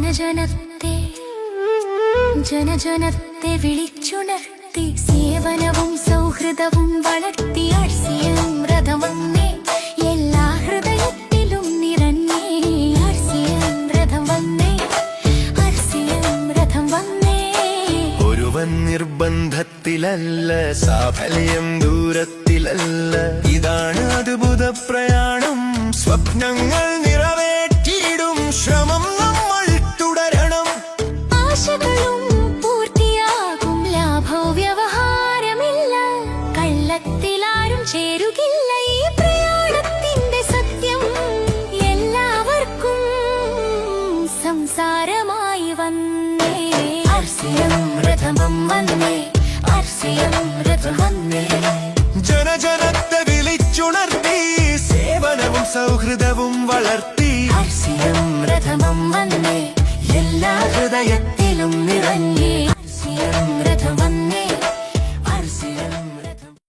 ജനജനത്തെ ജനജനത്തെ വിളിച്ചുണർത്തി സേവനവും സൗഹൃദവും വളർത്തി ആഴ്സിയം രഥമന്നേ എല്ലാ ഹൃദയത്തിലും നിറഞ്ഞേ ആഴ്സിയം രഥം വന്നേ ആഴ്സിയം രഥം വന്നേ. ഒരുവൻ നിർബന്ധത്തിലല്ല സാഫല്യം ദൂരത്തിലല്ല. ഇതാണ് അത്ഭുത പ്രയാണം സ്വപ്നങ്ങൾ ചേരുകില്ല ഈ പ്രയാണത്തിന്റെ സത്യം. എല്ലാവർക്കും സംസാരമായി വന്നേ. അർസ്യം രഥമം വന്നേ. അർസ്യം രഥം വന്നേ. ജനജനത്തെ വിളിച്ചുണർത്തി സേവനവും സൗഹൃദവും വളർത്തി. അർസ്യം രഥമം വന്നേ. എല്ലാ ഹൃദയത്തിലും നിറഞ്ഞേ